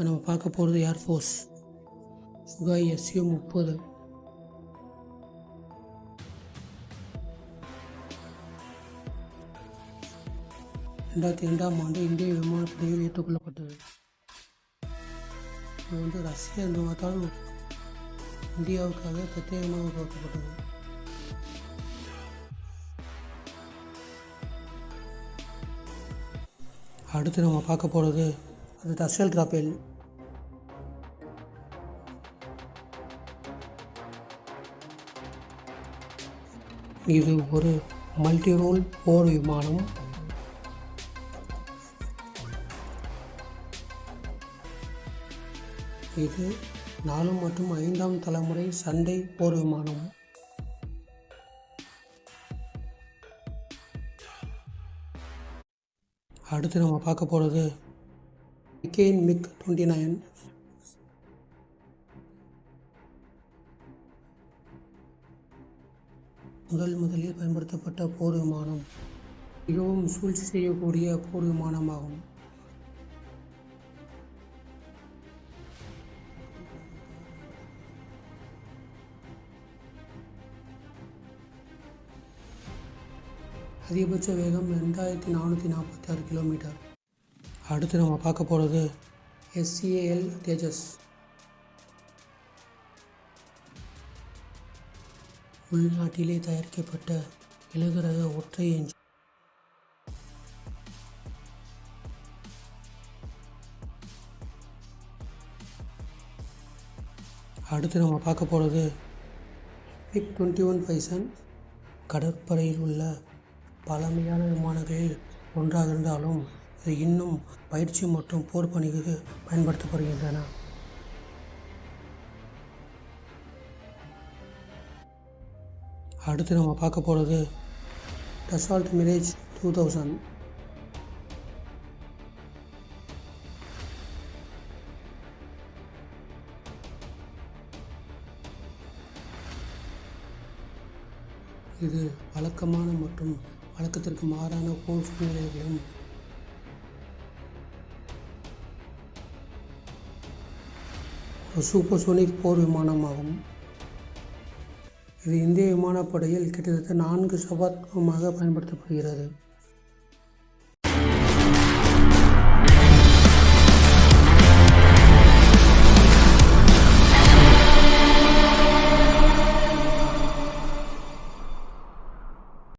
இப்போ நம்ம பார்க்க போகிறது ஏர்ஃபோர்ஸ் சுகாய் எஸ்யூ முப்பது. ரெண்டாயிரத்தி ரெண்டாம் ஆண்டு இந்திய விமானப்படையில் ஏற்றுக்கொள்ளப்பட்டது. இது வந்து ரஷ்யா இந்த பார்த்தாலும் இந்தியாவுக்காக பிரத்யேகமாக உருவாக்கப்பட்டது அடுத்து நம்ம பார்க்க போகிறது அது டசல் ராபேல். இது ஒரு மல்டி ரோல் போர் விமானம். இது நாலு மற்றும் ஐந்தாம் தலைமுறை சண்டை போர் விமானம். அடுத்து நம்ம பார்க்க போகிறது மிக்கேன் மிக் டுவெண்ட்டி நைன் முதல் முதலில் பயன்படுத்தப்பட்ட போர் விமானம். மிகவும் சூழ்ச்சி செய்யக்கூடிய போர் விமானமாகும். அதிகபட்ச வேகம் ரெண்டாயிரத்தி நானூற்றி நாற்பத்தி ஆறு கிலோமீட்டர். அடுத்து நம்ம பார்க்க போகிறது எஸ்சிஏஎல் தேஜஸ். உள்நாட்டிலே தயாரிக்கப்பட்ட இலகுரக ஒற்றை எஞ்சின் அடுத்து நம்ம பார்க்க போகிறது பிக் டுவெண்ட்டி ஒன் பைசன் கடற்படையில் உள்ள பழமையான விமானங்களில் ஒன்றாக இருந்தாலும் இது இன்னும் பயிற்சி மற்றும் போர் பணிகளுக்கு பயன்படுத்தப்படுகின்றன. அடுத்து நம்ம பார்க்க போகிறது டசால்ட் மிரேஜ் டூ தௌசண்ட் இது வழக்கமான மற்றும் வழக்கத்திற்கு மாறான போர் சூழ்நிலைகளிலும் ஒரு சூப்பர்சோனிக் போர் விமானமாகும் இது இந்திய விமானப்படையில் கிட்டத்தட்ட நான்கு சபாத்மகமாக பயன்படுத்தப்படுகிறது.